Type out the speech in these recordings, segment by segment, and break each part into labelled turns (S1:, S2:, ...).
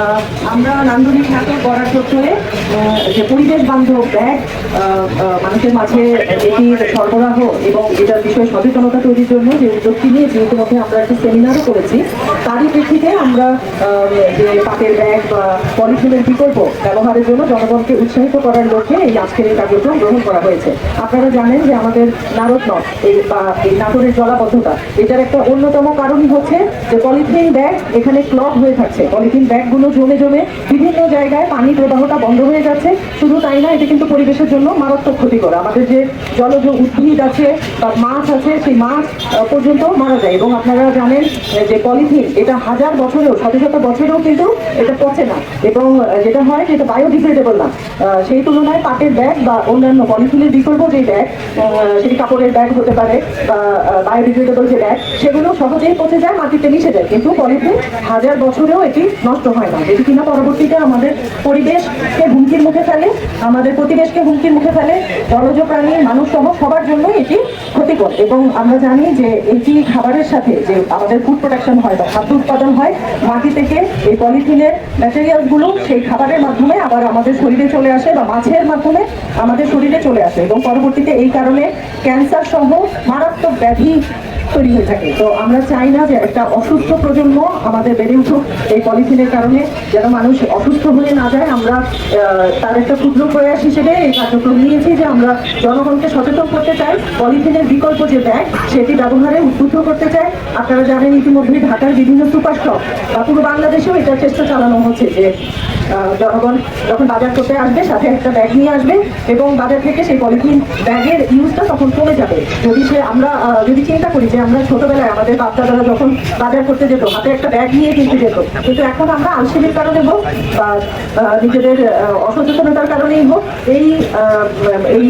S1: uh, আমরা নান্দনিক নাটক গড়ার চত্বরে যে পরিবেশ বান্ধব ব্যাগ মানুষের মাঝে এটির সরবরাহ এবং এটার বিষয়ে সচেতনতা তৈরির জন্য যে উদ্যোগটি নিয়েছি ইতিমধ্যে আমরা একটি সেমিনারও করেছি, তারই প্রেক্ষিতে আমরা যে পাটের ব্যাগ বা পলিথিনের বিকল্প ব্যবহারের জন্য জনগণকে উৎসাহিত করার লক্ষ্যে এই আজকের এই কার্যক্রম গ্রহণ করা হয়েছে। আপনারা জানেন যে আমাদের নারদ এই, বা এই নাটোরের জলাবদ্ধতা, এটার একটা অন্যতম কারণই হচ্ছে যে পলিথিন ব্যাগ এখানে ক্লক হয়ে থাকছে। পলিথিন ব্যাগগুলো জমে জমে বিভিন্ন জায়গায় পানি প্রবাহটা বন্ধ হয়ে যাচ্ছে। শুধু তাই না, এটা কিন্তু পরিবেশের জন্য মারাত্মক ক্ষতিকর। আমাদের যে জলজ উদ্ভিদ আছে বা মাছ আছে, সেই মাছ পর্যন্ত মারা যায়। এবং আপনারা জানেন যে পলিথিন, এটা হাজার বছরেও, শত শত বছরেও কিন্তু এটা পচে না। এবং যেটা হয় এটা বায়োডিগ্রেডেবল না। সেই তুলনায় পাটের ব্যাগ বা অন্যান্য পলিথিনের বিকল্প যে ব্যাগ সেটি কাপড়ের ব্যাগ হতে পারে বা বায়োডিগ্রেডেবল যে ব্যাগ, সেগুলো সহজেই পচে যায়, মাটিতে মিশে যায়। কিন্তু পলিথিন হাজার বছরেও এটি নষ্ট হয় না। যেটি কিনা পরবর্তীতে আমাদের পরিবেশকে হুমকির মুখে ফেলে, আমাদের প্রতিবেশকে হুমকির মুখে ফেলে জলজ প্রাণী মানুষ সহ সবার জন্য এটি ক্ষতিকর। এবং আমরা জানি যে এটি খাবারের সাথে যে আমাদের ফুড প্রোডাকশন হয় বা খাদ্য উৎপাদন হয়, মাটি থেকে এই পলিথিনের ম্যাটেরিয়ালগুলো সেই খাবারের মাধ্যমে আবার আমাদের শরীরে চলে আসে বা মাছের মাধ্যমে আমাদের শরীরে চলে আসে। এবং পরবর্তীতে এই কারণে ক্যান্সার সহ মারাত্মক ব্যাধি তৈরি হয়ে থাকে। তো আমরা চাই না যে একটা অসুস্থ প্রজন্ম আমাদের বেড়ে উঠুক এই পলিথিনের কারণে, যেন মানুষ অসুস্থ হয়ে না যায়। আমরা তার একটা ক্ষুদ্র প্রয়াস হিসেবে এই কার্যক্রম নিয়েছি যে আমরা জনগণকে সচেতন করতে চাই। পলিথিনের বিকল্প যে ব্যাগ, সেটি ব্যবহারে উদ্বুদ্ধ করতে চাই। আপনারা জানেন ইতিমধ্যে ঢাকার বিভিন্ন সুপার শপ বা পুরো বাংলাদেশেও এটার চেষ্টা চালানো হচ্ছে যে জনগণ যখন বাজার করতে আসবে, সাথে একটা ব্যাগ নিয়ে আসবে এবং বাজার থেকে সেই পলিথিন ব্যাগের ইউজটা তখন কমে যাবে। যদি সে আমরা যদি চিন্তা করি যে আমরা ছোটবেলায় আমাদের বাচ্চা বাচ্চারা যখন বাজার করতে যেত, হাতে একটা ব্যাগ নিয়ে কিন্তু যেত, কিন্তু এখন আমরা আলসেমির কারণে হোক বা নিজেদের অসচেতনতার কারণেই হোক, এই এই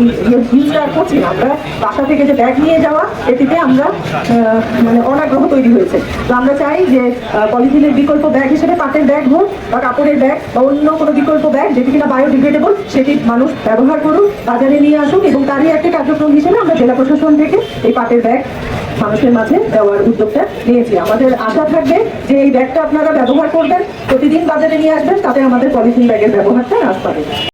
S1: ইউজটা করছি আমরা বাসা থেকে যে ব্যাগ নিয়ে যাওয়া এটিতে আমরা মানে অনাগ্রহ তৈরি হয়েছে। তো আমরা চাই যে পলিথিনের বিকল্প ব্যাগ হিসেবে পাটের ব্যাগ হোক বা কাপড়ের ব্যাগ বা অন্য কোনো বিকল্প ব্যাগ, যেটি কিনা বায়োডিগ্রেডেবল সেটি মানুষ ব্যবহার করুক, বাজারে নিয়ে আসুক এবং তারই একটা কার্যক্রম হিসেবে আমরা জেলা প্রশাসন থেকে এই পাটের ব্যাগ মানুষের মাঝে দেওয়ার উদ্যোগটা নিয়েছি। আমাদের আশা থাকবে যে এই ব্যাগটা আপনারা ব্যবহার করবেন, প্রতিদিন বাজারে নিয়ে আসবেন, তাতে আমাদের পলিথিন ব্যাগের ব্যবহারটা হ্রাস পাবে।